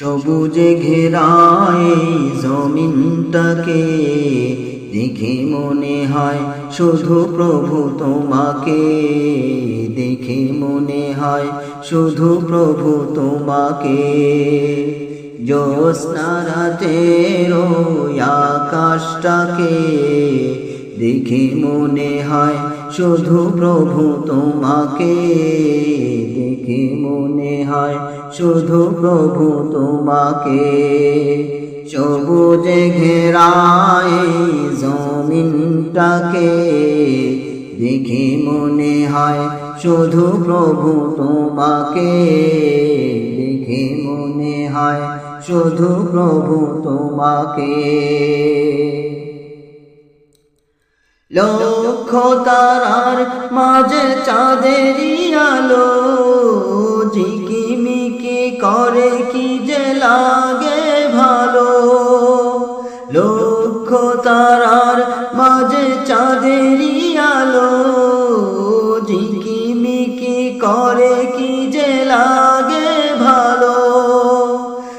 সবুজে ঘেরায় জমিনটাকে দেখে মনে হয় শুধু প্রভু তোমাকে। দেখে মনে হয় শুধু প্রভু তোমাকে। জ্যোৎস্নারাতের আকাশটাকে দেখে মনে হয় শুধু প্রভু তোমাকে দেখে মনে হয়, শুধু প্রভু তোমাকে। সবুজে ঘেরায় জমিনটাকে দেখে মনে হয়, শুধু প্রভু তোমাকে দেখে মনে হয়, শুধু প্রভু তোমাকে। লক্ষ তারার মাঝে চাঁদেরই আলো। ঝিকিমিকি করে কি যে লাগে ভালো। লক্ষ তারার মাঝে চাঁদেরই আলো। ঝিকিমিকি করে কি যে লাগে ভালো।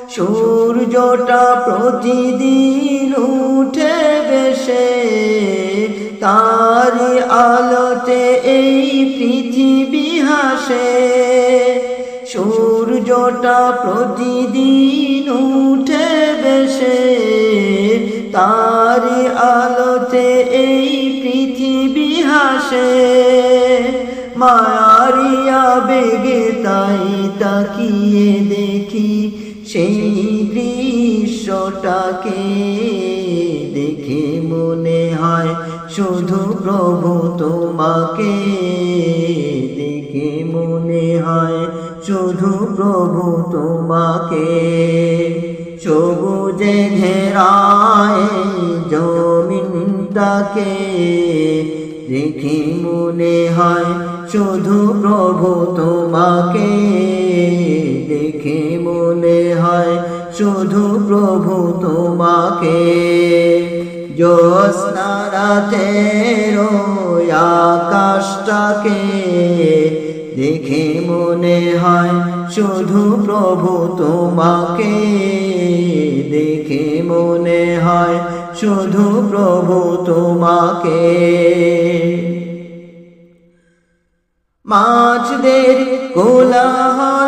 সূর্যটা প্রতিদিন উঠে বেশে তার আলোতে এই পৃথিবী হাসে। সূর্যটা প্রতিদিন উঠে বেশে তার আলোতে এই পৃথিবী হাসে। মায়ারিয়া বেগে তাই তাকিয়ে দেখি। সেই দৃশ্যটাকে দেখে মনে হয় শুধু প্রভু তোমাকে। দেখে মনে হয় শুধু প্রভু তোমাকে। সবুজে ঘেরায় জমিনটাকে দেখে মনে হয় শুধু প্রভু তোমাকে। শুধু প্রভু তোমাকে। জ্যোৎস্নারাতের আকাশটাকে দেখে মনে হয় শুধু প্রভু তোমাকে। দেখে মনে হয় শুধু প্রভু তোমাকে। মাছদের কোলাহল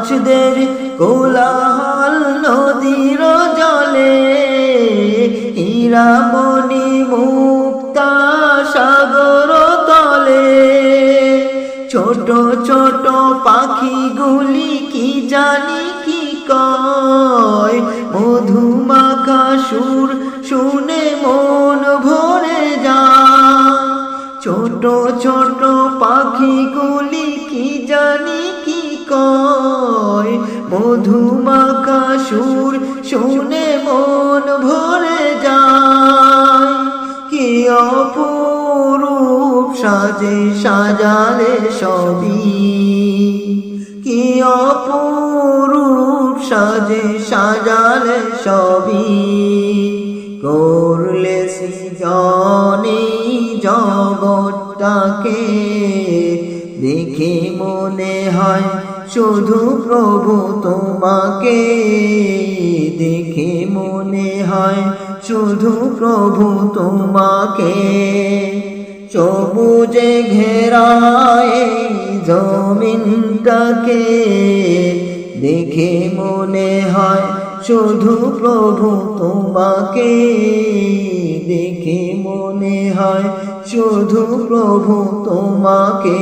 মাছদের কোলাহল নদীর জলে হীরামণি মুক্তা সাগর তলে। ছোট ছোট পাখিগুলি কি জানি কি কয়? মধুমাখা সুর শুনে মন ভরে যায়। ছোট ছোট পাখিগুলি কয় মধুমাখা সুর শুনে মন ভরে যায়। কি অপরূপ সাজে সাজালে সবই। কি অপরূপ সাজে সাজালে সবই। করলে সৃজনে জগৎটাকে দেখে মনে হয় শুধু প্রভু তোমাকে দেখে মনে হয়, শুধু প্রভু তোমাকে। সবুজে ঘেরায় জমিনটাকে দেখে মনে হয়, শুধু প্রভু তোমাকে দেখে মনে হয়, শুধু প্রভু তোমাকে।